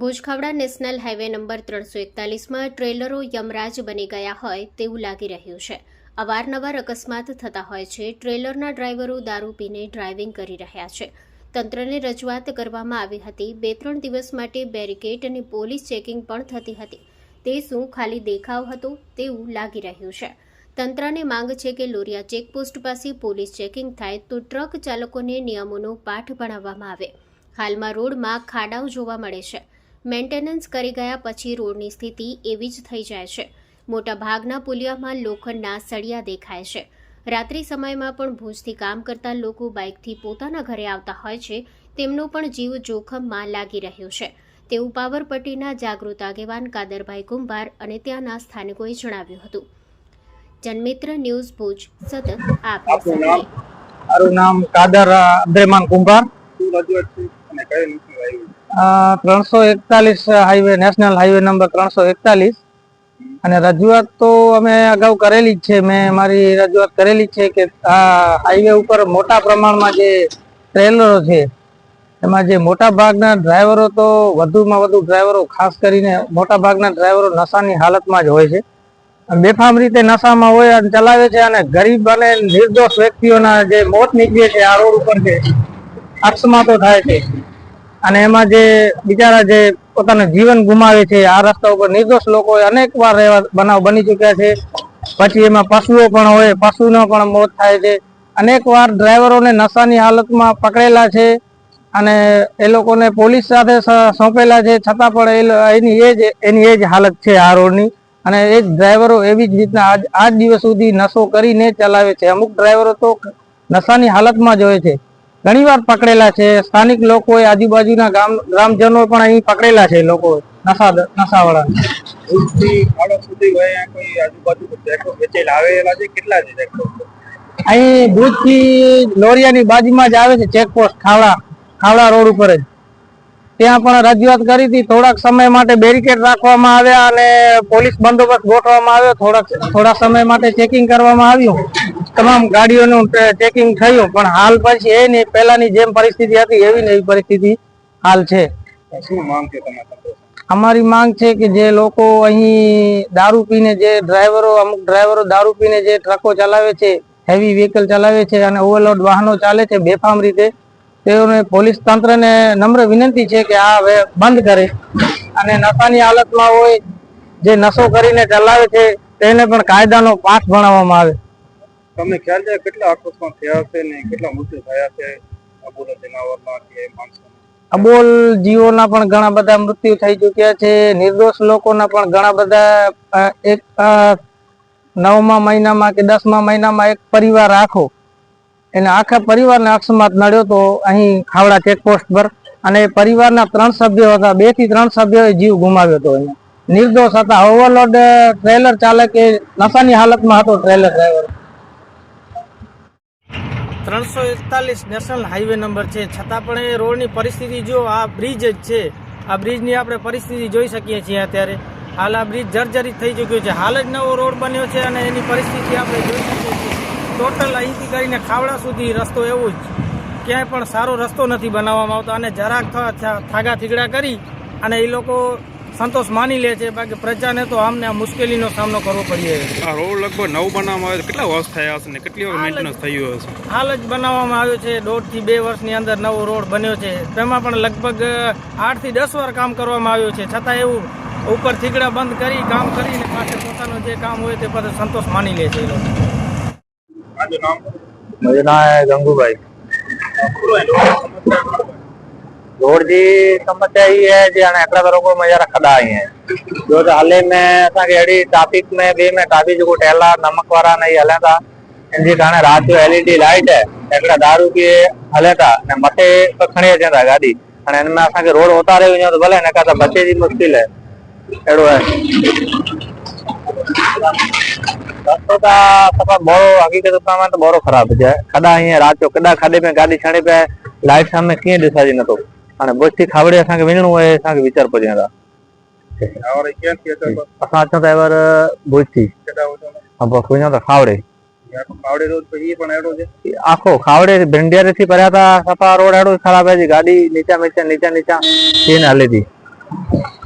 ભુજખાવડા national highway number ત્રણસો એકતાલીસમાં ટ્રેલરો યમરાજ બની ગયા હોય તેવું લાગી રહ્યું છે. અવારનવાર અકસ્માત થતા હોય છે. ટ્રેલરના ડ્રાઈવરો દારૂ પીને ડ્રાઇવિંગ કરી રહ્યા છે. તંત્રને રજૂઆત કરવામાં આવી હતી. બે ત્રણ દિવસ માટે બેરિકેડ અને પોલીસ ચેકિંગ પણ થતી હતી. તે શું ખાલી દેખાવ હતો તેવું લાગી રહ્યું છે. તંત્રને માંગ છે કે લોરિયા ચેકપોસ્ટ પાસે પોલીસ ચેકિંગ થાય તો ટ્રક ચાલકોને નિયમોનો પાઠ ભણાવવામાં આવે. હાલમાં રોડમાં ખાડાઓ જોવા મળે છે. મેન્ટેનન્સ કરી ગયા પછી રોડની સ્થિતિ એવી જ થઈ જાય છે. મોટા ભાગના પુલિયામાં લોખંડના સળિયા દેખાય છે. રાત્રિ સમયમાં પણ ભુજથી કામ કરતા લોકો બાઇકથી પોતાના ઘરે આવતા હોય છે. તેમનો પણ જીવ જોખમમાં લાગી રહ્યો છે. તેવું પાવરપટ્ટીના જાગૃત આગેવાન કાદરભાઈ કુંભાર અને ત્યાંના સ્થાનિકોએ જણાવ્યું હતું. જનમિત્ર ન્યૂઝ ભુજ સતત આપ મારું નામ કાદર અબ્દુરમાન કુંભાર. ત્રણસો એકતાલીસ હાઈવે, નેશનલ હાઈવે નંબર ત્રણસો એકતાલીસ. અને રજૂઆત તો અમે અગાઉ કરેલી જ છે. મેં મારી રજૂઆત કરેલી છે કે આ હાઈવે ઉપર મોટા પ્રમાણમાં જે ટ્રેલરો છે, એમાં જે મોટા ભાગના ડ્રાઈવરો તો વધુમાં વધુ ડ્રાઈવરો, ખાસ કરીને મોટા ભાગના ડ્રાઈવરો નશાની હાલતમાં જ હોય છે. બેફામ રીતે નશામાં હોય અને ચલાવે છે અને ગરીબ અને નિર્દોષ વ્યક્તિઓના જે મોત નીકળે છે, આ રોડ ઉપર છે અકસ્માતો થાય છે. અને એમાં જે બિચારા જે પોતાનું જીવન ગુમાવે છે, આ રસ્તા ઉપર નિર્દોષ લોકો અનેક વાર એવા બનાવ બની ચુક્યા છે. પછી એમાં પશુઓ પણ હોય, પશુનો પણ મોત થાય છે. અનેક વાર ડ્રાઈવરોને નશાની હાલતમાં પકડેલા છે અને એ લોકોને પોલીસ સાથે સોંપેલા છે. છતાં પણ એની એ જ એની એ જ હાલત છે આ રોડની. અને એ જ ડ્રાઈવરો એવી જ રીતના આજ આજ દિવસ સુધી નશો કરીને ચલાવે છે. અમુક ડ્રાઈવરો તો નશાની હાલતમાં જ હોય છે. ઘણીવાર પકડેલા છે. સ્થાનિક લોકોએ આજુબાજુના ગામ ગ્રામજનો પણ અહીં પકડેલા છે લોકો. નશા નશાવાળા. અહીં ભુજથી લોરિયાની બાજુમાં જ આવે છે ચેકપોસ્ટ ખાવડા ખાવડા રોડ ઉપર જ. ત્યાં પણ રજૂઆત કરી હતી. થોડાક સમય માટે બેરિકેડ રાખવામાં આવ્યા અને પોલીસ બંદોબસ્ત ગોઠવવામાં આવ્યો. થોડાક થોડા સમય માટે ચેકિંગ કરવામાં આવ્યું. તમામ ગાડીઓનું ચેકિંગ થયું. પણ હાલ પછી એ નહીં પહેલાની જેમ પરિસ્થિતિ હતી એવી ને એવી પરિસ્થિતિ હાલ છે. અમારી માંગ છે કે જે લોકો અહીં દારૂ પીને જે ડ્રાઈવરો અમુક ડ્રાઈવરો દારૂ પીને જે ટ્રકો ચલાવે છે હેવી વ્હીકલ ચલાવે છે અને ઓવરલોડ વાહનો ચાલે છે બેફામ રીતે તેઓને પોલીસ તંત્રને નમ્ર વિનંતી છે કે આ હવે બંધ કરે. અને નશાની હાલતમાં હોય જે નશો કરીને ચલાવે છે તેને પણ કાયદાનો પાઠ ભણાવવામાં આવે. તમને ખ્યાલ છે કેટલા અકસ્માત થયા છે ને કેટલા મૃત્યુ થયા છે? અબોલ જનાવરના કે અબોલ જીવોના પણ ઘણા બધા મૃત્યુ થઈ ચુક્યા છે. નિર્દોષ લોકોના પણ ઘણા બધા એક નવમા મહિનામાં કે દસમા મહિનામાં એક પરિવાર આખો એને આખા પરિવારને અકસ્માત નડ્યો તો અહીં ખાવડા ચેકપોસ્ટ પર અને પરિવારના ત્રણ સભ્યો હતા, બેથી ત્રણ સભ્યોએ જીવ ગુમાવ્યો હતો એને નિર્દોષ હતા. ઓવરલોડ ટ્રેલર ચાલક એ નશાની હાલતમાં હતો ટ્રેલર ડ્રાઈવર ત્રણસો એકતાલીસ નેશનલ હાઈવે નંબર છે. છતાં પણ એ રોડની પરિસ્થિતિ જો આ બ્રિજ જ છે. આ બ્રિજની આપણે પરિસ્થિતિ જોઈ શકીએ છીએ અત્યારે. હાલ આ બ્રિજ જર્જરિત થઈ ચૂક્યો છે. હાલ જ નવો રોડ બન્યો છે અને એની પરિસ્થિતિ આપણે જોઈ શકીએ છીએ. ટોટલ અહીંથી કરીને ખાવડા સુધી રસ્તો એવો જ. ક્યાંય પણ સારો રસ્તો નથી બનાવવામાં આવતો અને જરાક થાગા થીગડા કરી અને એ લોકો સંતોષ માની લે છે બાકી પ્રજાને તો આમને આ મુશ્કેલીનો સામનો કરવો પડી આ રોડ લગભગ નવ બનાવવામાં આવે કેટલા વર્ષ થયા હશે ને? કેટલી વખત મેન્ટેનન્સ થયું હશે? હાલ જ બનાવવામાં આવ્યો છે. દોઢથી બે વર્ષની અંદર નવો રોડ બન્યો છે. તેમાં પણ લગભગ આઠથી દસ વાર કામ કરવામાં આવ્યું છે. છતાં એવું ઉપર થીગડા બંધ કરી કામ કરીને પાછળ પોતાનું જે કામ હોય તે પાસે સંતોષ માની લે છે એ લોકો. આજે નામ मेरा नाम है गंगूभाई रोड जी समस्या ही है जी हाणे हिकिड़ा त रुगो मज़ार खॾा आई हैं ॿियो त हले में असांखे अहिड़ी ट्रैफिक में ॿिए में ट्रैफिक जेको ठहियल आहे नमक वारा न ई हलनि था इन जी हाणे राति जो एलईडी लाइट है हिकिड़ा दारू पी हले था ऐं मथे त खणी अचनि था गाॾी हाणे हिन में असांखे रोड उतारे वञो त भले हिन खां त बचे जी मुश्किल है अहिड़ो आहे रस्तो त सफ़ा बोरो हक़ीक़त में त बोरो ख़राब છે ખડા અહીંયા રાત જો કડા ખાડે में गाॾी छणे पिया लाइट सामने कीअं ॾिसाजे नथो हाणे भुज थी खावड़े असांखे वञिणो आहे असांखे वीचार पहुचण था और ક્યાંથી હતા બસ असां अचूं था एवर भुज थी કેટલા હતો ऐं बसि वञूं था खावड़े પાવડે રોડ પછી એ પણ એડો છે આખો ખાવડે ભીંડિયારી થી ભર્યા હતા સફા રોડ હેડો ખરાબ आहे जी गाॾी नीचा नीचा नीचा नीचा कीअं न हले थी છે